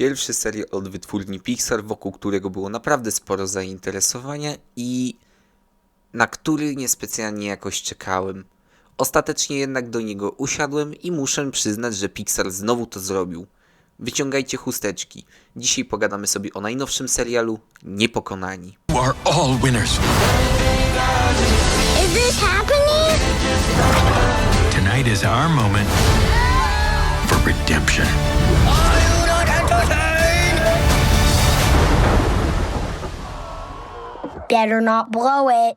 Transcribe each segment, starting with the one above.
Pierwszy serial od wytwórni Pixar, wokół którego było naprawdę sporo zainteresowania i na który niespecjalnie jakoś czekałem. Ostatecznie jednak do niego usiadłem i muszę przyznać, że Pixar znowu to zrobił. Wyciągajcie chusteczki. Dzisiaj pogadamy sobie o najnowszym serialu Niepokonani. You are all winners. Is this happening? Tonight is our moment for redemption. Better not blow it.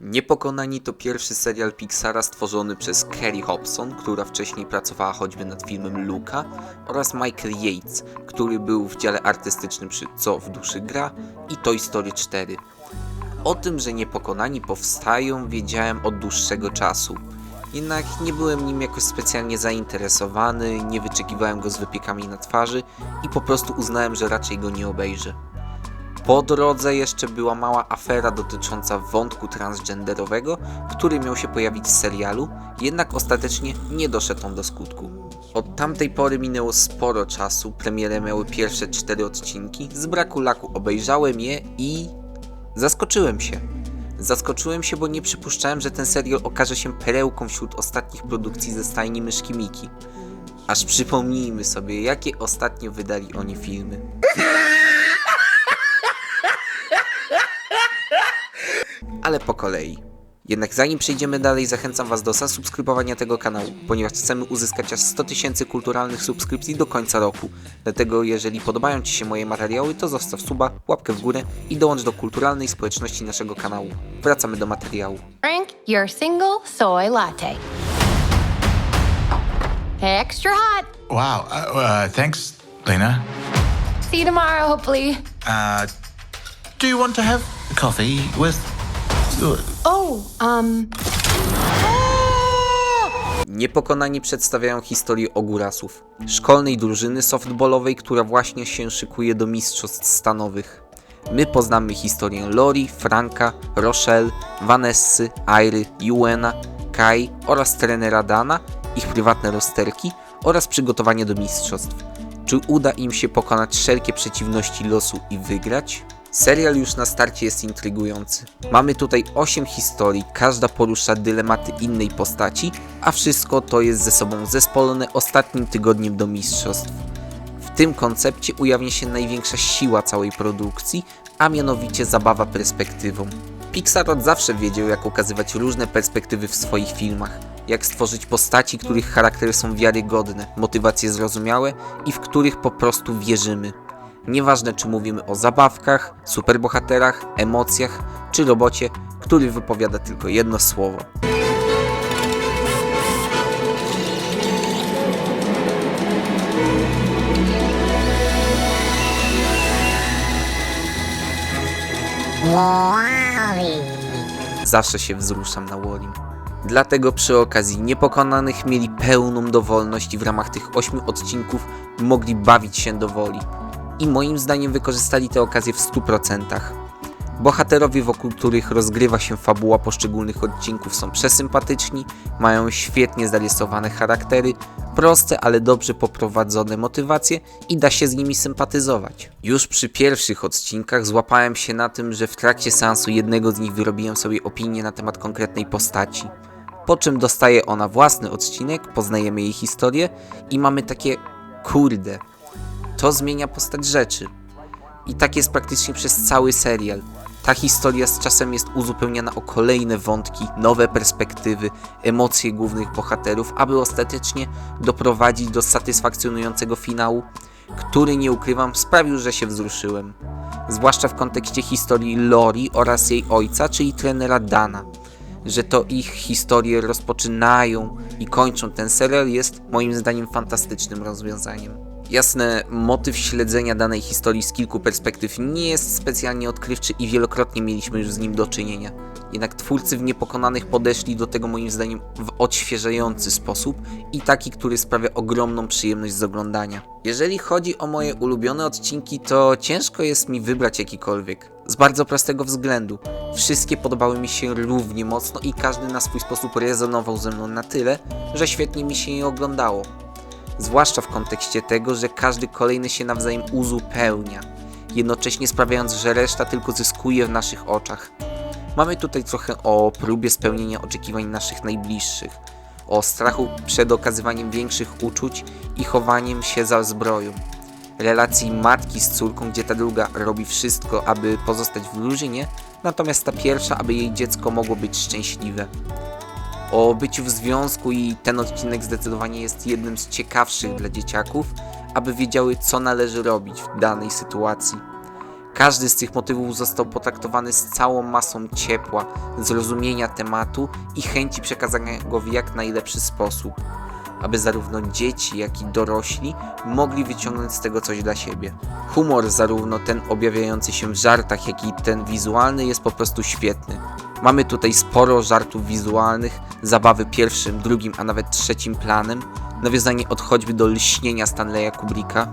Niepokonani to pierwszy serial Pixara stworzony przez Kerry Hobson, która wcześniej pracowała choćby nad filmem Luka, oraz Michael Yates, który był w dziale artystycznym przy Co w duszy gra i Toy Story 4. O tym, że Niepokonani powstają, wiedziałem od dłuższego czasu. Jednak nie byłem nim jakoś specjalnie zainteresowany, nie wyczekiwałem go z wypiekami na twarzy i po prostu uznałem, że raczej go nie obejrzę. Po drodze jeszcze była mała afera dotycząca wątku transgenderowego, który miał się pojawić w serialu, jednak ostatecznie nie doszedł on do skutku. Od tamtej pory minęło sporo czasu, premierę miały pierwsze cztery odcinki, z braku laku obejrzałem je i zaskoczyłem się. Zaskoczyłem się, bo nie przypuszczałem, że ten serial okaże się perełką wśród ostatnich produkcji ze stajni myszki Miki. Aż przypomnijmy sobie, jakie ostatnio wydali oni filmy. ale po kolei. Jednak zanim przejdziemy dalej, zachęcam Was do zasubskrybowania tego kanału, ponieważ chcemy uzyskać aż 100 tysięcy kulturalnych subskrypcji do końca roku. Dlatego jeżeli podobają Ci się moje materiały, to zostaw suba, łapkę w górę i dołącz do kulturalnej społeczności naszego kanału. Wracamy do materiału. Drink your single soy latte. Extra hot. Wow. Uh, uh, thanks, Lena. See you tomorrow, hopefully. Uh, do you want to have coffee with? Oh, um. Niepokonani przedstawiają historię Ogurasów, szkolnej drużyny softballowej, która właśnie się szykuje do mistrzostw stanowych. My poznamy historię Lori, Franka, Rochelle, Vanessy, Airy, Juena, Kai oraz trenera Dana, ich prywatne rozterki oraz przygotowanie do mistrzostw. Czy uda im się pokonać wszelkie przeciwności losu i wygrać? Serial już na starcie jest intrygujący. Mamy tutaj 8 historii, każda porusza dylematy innej postaci, a wszystko to jest ze sobą zespolone ostatnim tygodniem do mistrzostw. W tym koncepcie ujawnia się największa siła całej produkcji, a mianowicie zabawa perspektywą. Pixar od zawsze wiedział, jak ukazywać różne perspektywy w swoich filmach, jak stworzyć postaci, których charaktery są wiarygodne, motywacje zrozumiałe i w których po prostu wierzymy. Nieważne, czy mówimy o zabawkach, superbohaterach, emocjach, czy robocie, który wypowiada tylko jedno słowo. Zawsze się wzruszam na Wallim. Dlatego przy okazji Niepokonanych mieli pełną dowolność i w ramach tych ośmiu odcinków mogli bawić się do woli. I moim zdaniem wykorzystali tę okazję w 100%. Bohaterowie, wokół których rozgrywa się fabuła poszczególnych odcinków są przesympatyczni, mają świetnie zarysowane charaktery, proste, ale dobrze poprowadzone motywacje i da się z nimi sympatyzować. Już przy pierwszych odcinkach złapałem się na tym, że w trakcie seansu jednego z nich wyrobiłem sobie opinię na temat konkretnej postaci. Po czym dostaje ona własny odcinek, poznajemy jej historię i mamy takie kurde, to zmienia postać rzeczy. I tak jest praktycznie przez cały serial. Ta historia z czasem jest uzupełniana o kolejne wątki, nowe perspektywy, emocje głównych bohaterów, aby ostatecznie doprowadzić do satysfakcjonującego finału, który nie ukrywam sprawił, że się wzruszyłem. Zwłaszcza w kontekście historii Lori oraz jej ojca, czyli trenera Dana. Że to ich historie rozpoczynają i kończą ten serial jest moim zdaniem fantastycznym rozwiązaniem. Jasne, motyw śledzenia danej historii z kilku perspektyw nie jest specjalnie odkrywczy i wielokrotnie mieliśmy już z nim do czynienia. Jednak twórcy w Niepokonanych podeszli do tego moim zdaniem w odświeżający sposób i taki, który sprawia ogromną przyjemność z oglądania. Jeżeli chodzi o moje ulubione odcinki, to ciężko jest mi wybrać jakikolwiek. Z bardzo prostego względu. Wszystkie podobały mi się równie mocno i każdy na swój sposób rezonował ze mną na tyle, że świetnie mi się je oglądało. Zwłaszcza w kontekście tego, że każdy kolejny się nawzajem uzupełnia, jednocześnie sprawiając, że reszta tylko zyskuje w naszych oczach. Mamy tutaj trochę o próbie spełnienia oczekiwań naszych najbliższych, o strachu przed okazywaniem większych uczuć i chowaniem się za zbroją, relacji matki z córką, gdzie ta druga robi wszystko, aby pozostać w drużynie, natomiast ta pierwsza, aby jej dziecko mogło być szczęśliwe. O byciu w związku i ten odcinek zdecydowanie jest jednym z ciekawszych dla dzieciaków, aby wiedziały co należy robić w danej sytuacji. Każdy z tych motywów został potraktowany z całą masą ciepła, zrozumienia tematu i chęci przekazania go w jak najlepszy sposób, aby zarówno dzieci, jak i dorośli mogli wyciągnąć z tego coś dla siebie. Humor, zarówno ten objawiający się w żartach, jak i ten wizualny, jest po prostu świetny. Mamy tutaj sporo żartów wizualnych, zabawy pierwszym, drugim, a nawet trzecim planem, nawiązanie od choćby do lśnienia Stanleya Kubricka.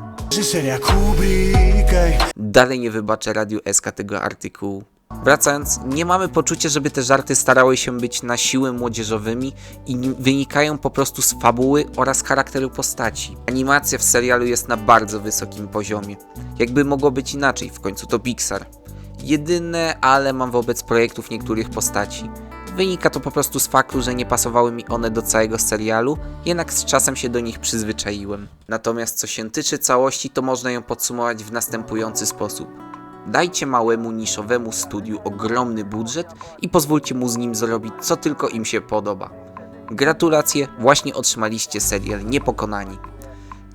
Dalej nie wybaczę Radiu SK tego artykułu. Wracając, nie mamy poczucia, żeby te żarty starały się być na siłę młodzieżowymi i wynikają po prostu z fabuły oraz charakteru postaci. Animacja w serialu jest na bardzo wysokim poziomie. Jakby mogło być inaczej, w końcu to Pixar. Jedyne, ale mam wobec projektów niektórych postaci. Wynika to po prostu z faktu, że nie pasowały mi one do całego serialu, jednak z czasem się do nich przyzwyczaiłem. Natomiast co się tyczy całości, to można ją podsumować w następujący sposób. Dajcie małemu niszowemu studiu ogromny budżet i pozwólcie mu z nim zrobić co tylko im się podoba. Gratulacje, właśnie otrzymaliście serial Niepokonani.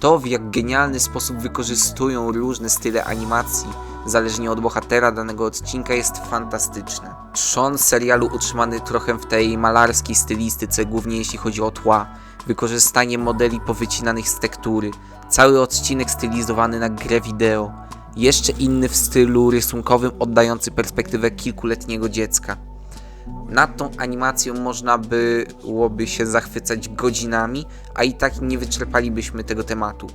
To, w jak genialny sposób wykorzystują różne style animacji, zależnie od bohatera danego odcinka, jest fantastyczne. Trzon serialu utrzymany trochę w tej malarskiej stylistyce, głównie jeśli chodzi o tła, wykorzystanie modeli powycinanych z tektury, cały odcinek stylizowany na grę wideo, jeszcze inny w stylu rysunkowym oddający perspektywę kilkuletniego dziecka. Nad tą animacją można byłoby się zachwycać godzinami, a i tak nie wyczerpalibyśmy tego tematu.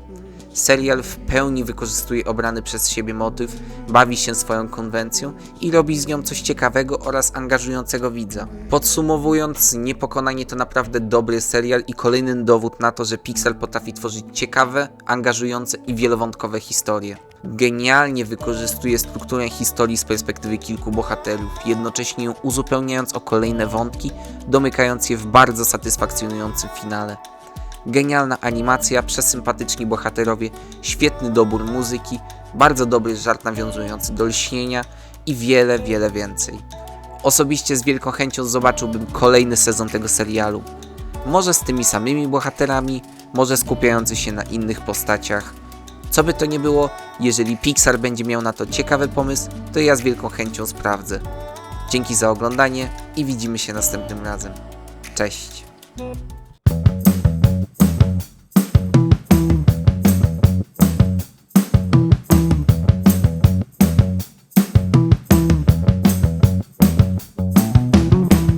Serial w pełni wykorzystuje obrany przez siebie motyw, bawi się swoją konwencją i robi z nią coś ciekawego oraz angażującego widza. Podsumowując, Niepokonanie to naprawdę dobry serial i kolejny dowód na to, że Pixar potrafi tworzyć ciekawe, angażujące i wielowątkowe historie. Genialnie wykorzystuje strukturę historii z perspektywy kilku bohaterów, jednocześnie ją uzupełniając o kolejne wątki, domykając je w bardzo satysfakcjonującym finale. Genialna animacja, przesympatyczni bohaterowie, świetny dobór muzyki, bardzo dobry żart nawiązujący do lśnienia i wiele, wiele więcej. Osobiście z wielką chęcią zobaczyłbym kolejny sezon tego serialu. Może z tymi samymi bohaterami, może skupiający się na innych postaciach. Co by to nie było, jeżeli Pixar będzie miał na to ciekawy pomysł, to ja z wielką chęcią sprawdzę. Dzięki za oglądanie i widzimy się następnym razem. Cześć!